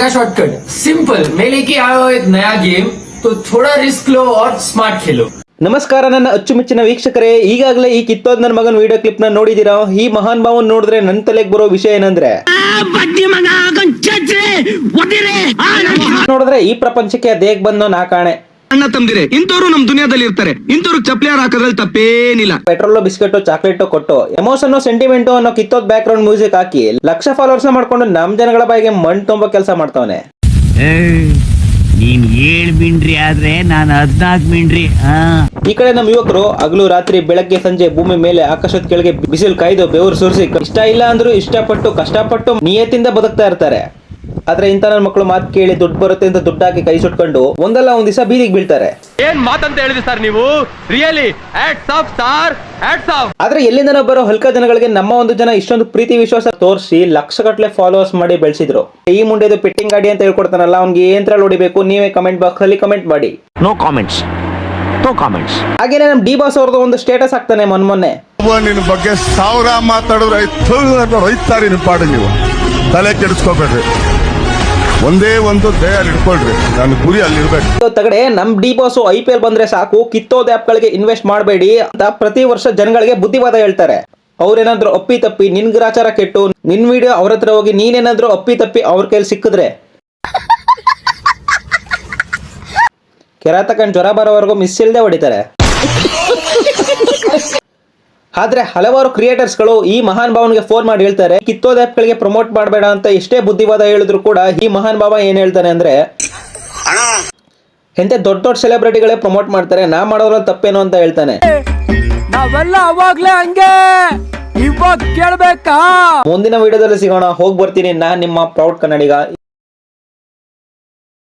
का shortcut simple मैं लेके आया हूँ एक नया गेम तो थोड़ा रिस्क लो और स्मार्ट खेलो ನಮಸ್ಕಾರ ನನ್ನ ಅಚ್ಚುಮೆಚ್ಚಿನ ವೀಕ್ಷಕರೇ ಈಗಾಗಲೇ ಈ ಕಿತ್ತೋದ್ ನನ್ನ ಮಗನ ವಿಡಿಯೋ ಕ್ಲಿಪ್ ನ ನೋಡಿದಿರಾ ಈ ಮಹಾನ್ ಭಾವನ್ ನೋಡಿದ್ರೆ ನನ್ನ ತಲೆಗೆ ಬರೋ ವಿಷಯ ಏನಂದ್ರೆ ನೋಡಿದ್ರೆ ಈ ಪ್ರಪಂಚಕ್ಕೆ ಅದ್ ಹೇಗ್ ಬಂದೋ ನಾ ಕಾಣೆ ಅಣ್ಣ ತಂದಿರೆ ಇಂಥವ್ರು ನಮ್ ದುನಿಯಾದಲ್ಲಿ ಇರ್ತಾರೆ. ಇಂಥವ್ರು ಚಪ್ಲಿ ಹಾಕೋದ್ರಲ್ಲಿ ತಪ್ಪೇನಿಲ್ಲ. ಪೆಟ್ರೋಲ್ ಬಿಸ್ಕೆಟ್ ಚಾಕ್ಲೇಟ್ ಕೊಟ್ಟು ಎಮೋಷನ್ ಸೆಂಟಿಮೆಂಟ್ ಅನ್ನೋ ಕಿತ್ತೋದ್ ಬ್ಯಾಕ್ ಗ್ರೌಂಡ್ ಮ್ಯೂಸಿಕ್ ಹಾಕಿ ಲಕ್ಷ ಫಾಲೋವರ್ಸ್ ಮಾಡ್ಕೊಂಡು ನಮ್ ಜನಗಳ ಬಾಯಿಗೆ ಮಣ್ ತುಂಬೋ ಕೆಲಸ ಮಾಡ್ತಾವನೆ. ನೀನ್ ಏಳ್ ಮಿಂಡ್ರಿ ಆದ್ರೆ ನಾನು ಹದ್ನಾಲ್ಕು ಮಿಂಡ್ರಿ ಹಾ. ಈ ಕಡೆ ನಮ್ ಯುವಕರು ಹಗಲು ರಾತ್ರಿ ಬೆಳಗ್ಗೆ ಸಂಜೆ ಭೂಮಿ ಮೇಲೆ ಆಕಾಶದ ಕೆಳಗೆ ಬಿಸಿಲು ಕಾಯ್ದು ಬೆವರು ಸುರಿಸಿ ಇಷ್ಟ ಇಲ್ಲ ಅಂದ್ರೂ ಇಷ್ಟಪಟ್ಟು ಕಷ್ಟಪಟ್ಟು ನಿಯತ್ತಿಂದ ಬದುಕ್ತಾ ಇರ್ತಾರೆ. ಆದ್ರೆ ಇಂಥ ನನ್ನ ಮಕ್ಕಳು ಮಾತು ಕೇಳಿ ದುಡ್ಡು ಬರುತ್ತೆ ಅಂತ ದುಡ್ಡು ಹಾಕಿ ಕೈ ಸುಟ್ಕೊಂಡು ಒಂದಲ್ಲ ಒಂದ್ ದಿವಸ ಬೀದಿಗೆ ಬೀಳ್ತಾರೆ. ಏನ್ ಮಾತಂತ ಹೇಳಿದ್ರಿ ಸರ್ ನೀವು? ರಿಯಲಿ ಆದ್ರೆ ಎಲ್ಲಿಂದ ಬರೋ ಹಲ್ಕ ಜನಗಳಿಗೆ ನಮ್ಮ ಒಂದು ಜನ ಇಷ್ಟೊಂದು ಪ್ರೀತಿ ವಿಶ್ವಾಸ ತೋರಿಸಿ ಲಕ್ಷಗಟ್ಟಲೆ ಫಾಲೋವರ್ಸ್ ಮಾಡಿ ಬೆಳೆಸಿದ್ರು. ಈ ಮುಂಡೆದು ಪಿಟ್ಟಿಂಗ್ ಗಾಡಿ ಅಂತ ಹೇಳ್ಕೊಡ್ತಾನಲ್ಲ ಅವ್ನಿಗೆ ಏನ್ ಹೊಡಿಬೇಕು ನೀವೇ ಕಮೆಂಟ್ ಬಾಕ್ಸ್ ಅಲ್ಲಿ ಕಮೆಂಟ್ ಮಾಡಿ. ನೋ ಕಾಮೆಂಟ್ಸ್ ನೋ ಕಾಮೆಂಟ್ಸ್ ಹಾಗೇನೆ ನಮ್ ಡಿ ಬಾಸ್ ಅವ್ರದ್ದು ಒಂದು ಸ್ಟೇಟಸ್ ಹಾಕ್ತಾನೆ ಮೊನ್ ಮೊನ್ನೆ. ನಿನ್ನ ಬಗ್ಗೆ ಸಾವಿರ ಮಾತಾಡಿದ್ರೆ ಐದು ರೈತಾರಿ ನೀವು. ತಲೆ ಕೆಡಿಸ್ಕೋಬೇಡ್ರಿ. ಒಂದೇ ಒಂದು ದೇಹಲ್ಲಿ ಇಟ್ಕೊಳ್ರಿ. ನನ್ನ ಗುರಿ ಅಲ್ಲಿರ್ಬೇಕು ತಗಡೆ, ನಮ್ D boss I P L ಬಂದ್ರೆ ಸಾಕು. ಕಿತ್ತೋದ ಆಪ್ ಗಳಿಗೆ ಇನ್ವೆಸ್ಟ್ ಮಾಡಬೇಡಿ ಅಂತ ಪ್ರತಿ ವರ್ಷ ಜನಗಳಿಗೆ ಬುದ್ಧಿವಾದ ಹೇಳ್ತಾರೆ. ಅವ್ರೇನಾದ್ರೂ ಅಪ್ಪಿ ತಪ್ಪಿ ನಿನ್ ಗ್ರಾಚಾರ ಕೆಟ್ಟು, ನಿನ್ ವಿಡಿಯೋ ಅವ್ರ ಹತ್ರ ಹೋಗಿ ನೀನೇನಾದ್ರೂ ಅಪ್ಪಿ ತಪ್ಪಿ ಅವ್ರ ಕೈಲಿ ಸಿಕ್ಕಿದ್ರೆ. ಕೆರಾತಕಂಡ್ ತಕೊಂಡ್ ಜ್ವರ ಬರೋವರೆಗೂ ಮಿಸ್ ಇಲ್ದೆ ಹೊಡಿತಾರೆ. ಆದ್ರೆ ಹಲವಾರು ಕ್ರಿಯೇಟರ್ಸ್ಗಳು ಈ ಮಹಾನ್ ಭಾವನಿಗೆ ಫೋನ್ ಮಾಡಿ ಹೇಳ್ತಾರೆ ಕಿತ್ತೋದ್ ಗಳಿಗೆ ಪ್ರಮೋಟ್ ಮಾಡಬೇಡ ಅಂತ ಎಷ್ಟೇ ಬುದ್ಧಿವಾದ ಹೇಳಿದ್ರು ಕೂಡ ಈ ಮಹಾನ್ ಭಾವ ಏನ್ ಹೇಳ್ತಾನೆ ಅಂದ್ರೆ ಎಂತೆ ದೊಡ್ಡ ದೊಡ್ಡ ಸೆಲೆಬ್ರಿಟಿಗಳೇ ಪ್ರಮೋಟ್ ಮಾಡ್ತಾರೆ ನಾ ಮಾಡೋದ್ರಲ್ಲಿ ತಪ್ಪೇನು ಅಂತ ಹೇಳ್ತಾನೆ. ನಾವೆಲ್ಲ ಅವಾಗ್ಲೇ ಹಂಗೆ ಇವಾಗ ಕೇಳ್ಬೇಕಾ? ಮುಂದಿನ ವಿಡಿಯೋದಲ್ಲಿ ಸಿಗೋಣ ಹೋಗಿ ಬರ್ತೀನಿ ನಾನ್ ನಿಮ್ಮ ಪ್ರೌಡ್ ಕನ್ನಡಿಗ.